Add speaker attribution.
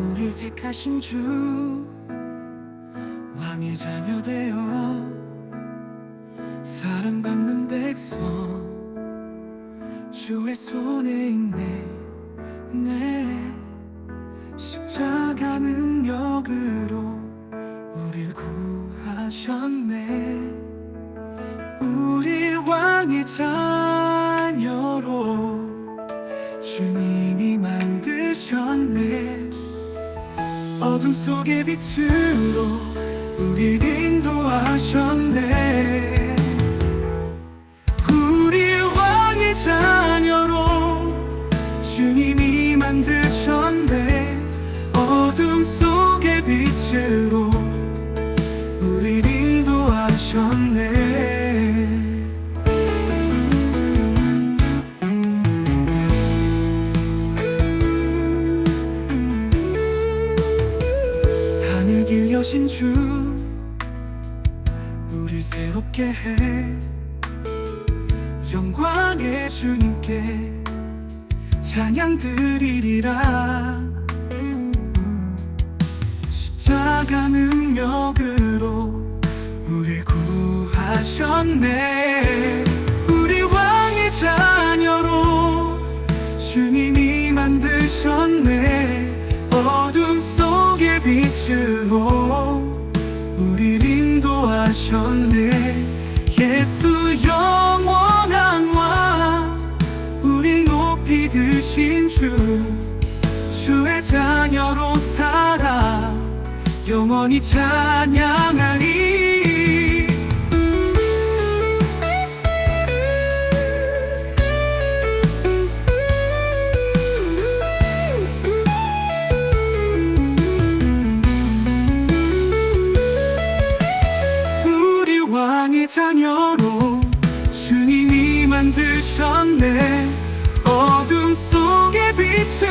Speaker 1: 우릴 택하신 주 왕의 자녀 되어 사랑받는 백성 주의 손에 있네. 내 십자가 능력으로 우릴 구하셨네. 우리 왕의 자녀로 주님이 만드셨네 어둠 속의 빛으로 우릴 인도하셨네. 우리 왕의 자녀로 주님이 만드셨네. 어둠 속의 빛으로 우릴 인도하셨네 길 여신 주 우릴 새롭게 해. 영광의 주님께 찬양 드리리라. 십자가 능력으로 우릴 구하셨네. 우리 왕의 자녀로 주님이 만드셨네 빛으로 우릴 인도하셨네. 예수 영원한 왕. 우리 높이 드신 주. 주의 자녀로 살아. 영원히 찬양하리 주님이 만드셨네. 어둠 속에 빛을